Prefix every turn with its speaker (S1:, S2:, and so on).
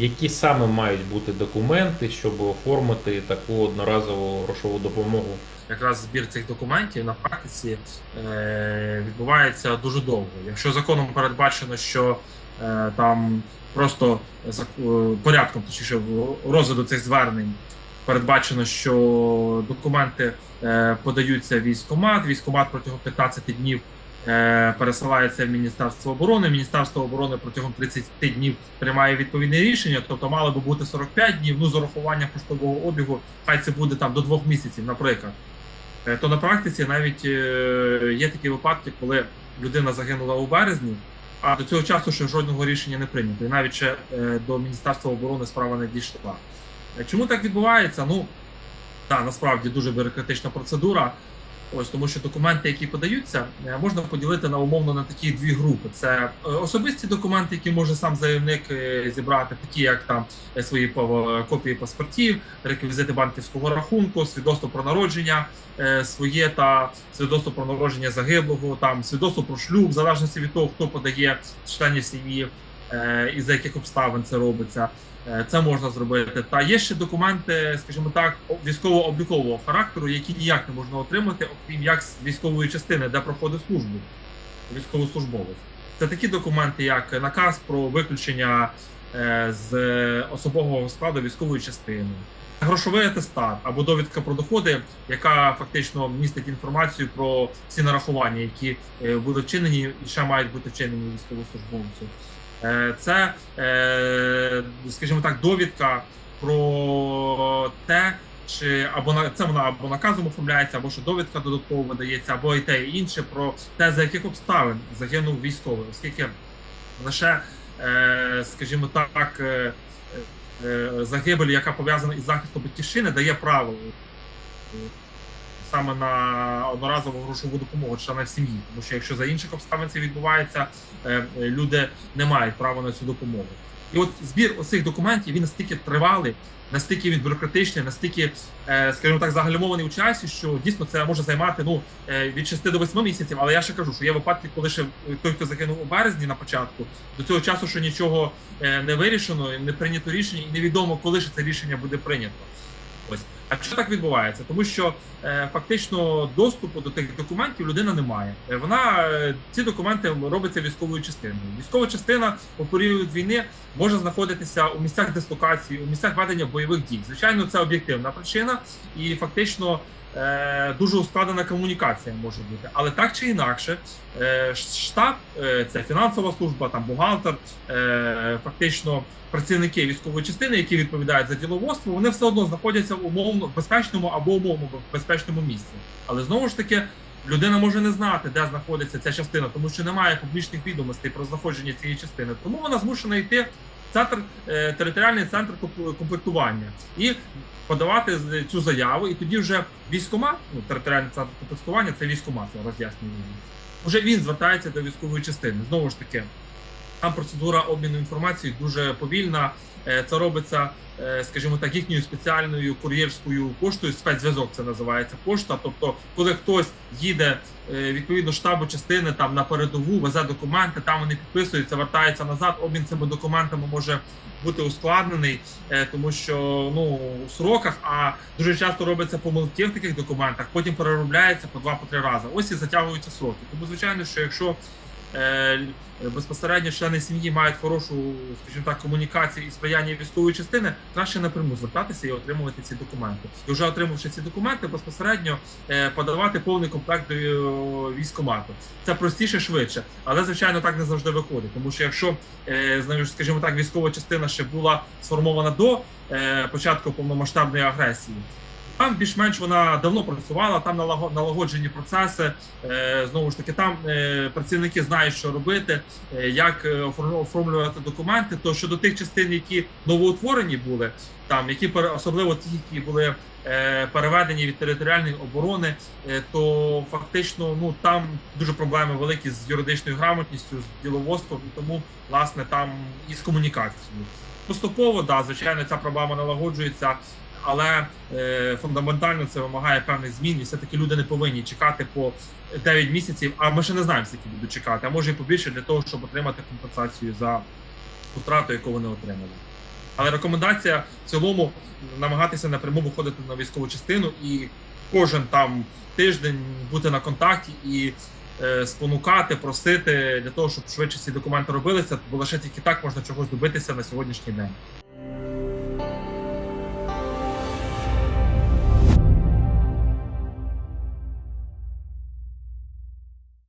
S1: Які саме мають бути документи, щоб оформити таку одноразову грошову допомогу?
S2: якраз збір цих документів на практиці е, відбувається дуже довго. Якщо законом передбачено, що е, там просто за е, порядком, точніше, розгляду цих звернень передбачено, що документи подаються військкомат, військкомат протягом 15 днів. Е, Пересилається в Міністерство оборони. Міністерство оборони протягом 30 днів приймає відповідне рішення, тобто мало би бути 45 днів. Ну з урахуванням поштового обігу, хай це буде там до двох місяців, наприклад. Е, то на практиці навіть е, є такі випадки, коли людина загинула у березні, а до цього часу ще жодного рішення не прийнято. І навіть ще до Міністерства оборони справа не дійшла. Чому так відбувається? Ну так, насправді дуже бюрократична процедура. Ось тому, що документи, які подаються, е, можна поділити на умовно на такі дві групи: це е, особисті документи, які може сам заявник е, зібрати, такі як там свої копії паспортів, реквізити банківського рахунку, свідоцтво про народження своє та свідоцтво про народження загиблого, там свідоцтво про шлюб, в залежності від того, хто подає членів сім'ї і за яких обставин це робиться. Е, Це можна зробити. Та є ще документи, скажімо так, військово-облікового характеру, які ніяк не можна отримати, окрім як з військової частини, де проходить службу військовослужбовець. Це такі документи, як наказ про виключення е, з особового складу військової частини, грошовий атестат або довідка про доходи, яка фактично містить інформацію про всі нарахування, які е, були вчинені і ще мають бути вчинені військовослужбовцю. Е, Це, е, скажімо так, довідка про те, чи або на це вона або наказом оформляється, або що довідка додатково видається, або і те і інше про те, за яких обставин загинув військовий, оскільки лише, е, скажімо так, загибель, яка пов'язана із захистом батьківщини, дає право саме на одноразову грошову допомогу членам сім'ї. Тому що якщо за інших обставин це відбувається, е, е, люди не мають права на цю допомогу. І от збір оцих документів він настільки тривалий, настільки він бюрократичний, настільки, е, скажімо так, загальмований у часі, що дійсно це може займати ну від 6 до 8 місяців. Але я ще кажу, що є випадки, коли ще той, хто загинув у березні на початку, до цього часу ще нічого не вирішено, не прийнято рішення, і невідомо, коли ж це рішення буде прийнято. Ось. А що так відбувається? Тому що е, фактично доступу до тих документів людина не має. Е, Вона е, ці документи робиться військовою частиною. Військова частина у період війни може знаходитися у місцях дислокації, у місцях ведення бойових дій. Звичайно, це об'єктивна причина, і фактично е, дуже ускладнена комунікація може бути. Але так чи інакше, е, штаб, е, це фінансова служба, там бухгалтер, е, фактично працівники військової частини, які відповідають за діловодство, вони все одно знаходяться в умовно безпечному або умовно безпечному місці. Але знову ж таки. Людина може не знати, де знаходиться ця частина, тому що немає публічних відомостей про знаходження цієї частини. Тому вона змушена йти в центр е, територіальний центр комплектування і подавати цю заяву. І тоді вже військомат, ну територіальний центр комплектування, це військомат, я роз'яснюю. Вже він звертається до військової частини. Знову ж таки, там процедура обміну інформацією дуже повільна. Е, Це робиться, е, скажімо так, їхньою спеціальною кур'єрською поштою. Спецзв'язок це називається пошта. Тобто, коли хтось їде е, відповідно штабу частини там на передову, везе документи, там вони підписуються, вертаються назад. Обмін цими документами може бути ускладнений, тому що ну у сроках, а дуже часто робляться помилки в таких документах, потім переробляється по два по три рази. Ось і затягуються сроки. Тому звичайно, що якщо безпосередньо члени сім'ї мають хорошу, скажімо так, комунікацію і сприяння військової частини, краще напряму звертатися і отримувати ці документи. І вже отримавши ці документи, безпосередньо е, подавати повний комплект до е, військкомату. Це простіше, швидше, але звичайно так не завжди виходить. Тому що якщо е, скажімо так, військова частина ще була сформована до е, початку повномасштабної агресії. Там більш-менш вона давно працювала, там налаго- налагоджені процеси. Е, знову ж таки, там е, працівники знають, що робити, е, як оформлювати документи. То щодо тих частин, які новоутворені були, там які особливо ті, які були переведені від територіальної оборони, то фактично ну там дуже проблеми великі з юридичною грамотністю, з діловодством, тому власне там і з комунікацією. Поступово, да, звичайно, ця проблема налагоджується але е, фундаментально це вимагає певних змін, і все таки люди не повинні чекати по 9 місяців. А ми ще не знаємо, скільки будуть чекати, а може і побільше для того, щоб отримати компенсацію за втрату, яку вони отримали. Але рекомендація в цілому намагатися напряму виходити на військову частину і кожен там тиждень бути на контакті і е, спонукати, просити для того, щоб швидше ці документи робилися, бо лише тільки так можна чогось добитися на сьогоднішній день.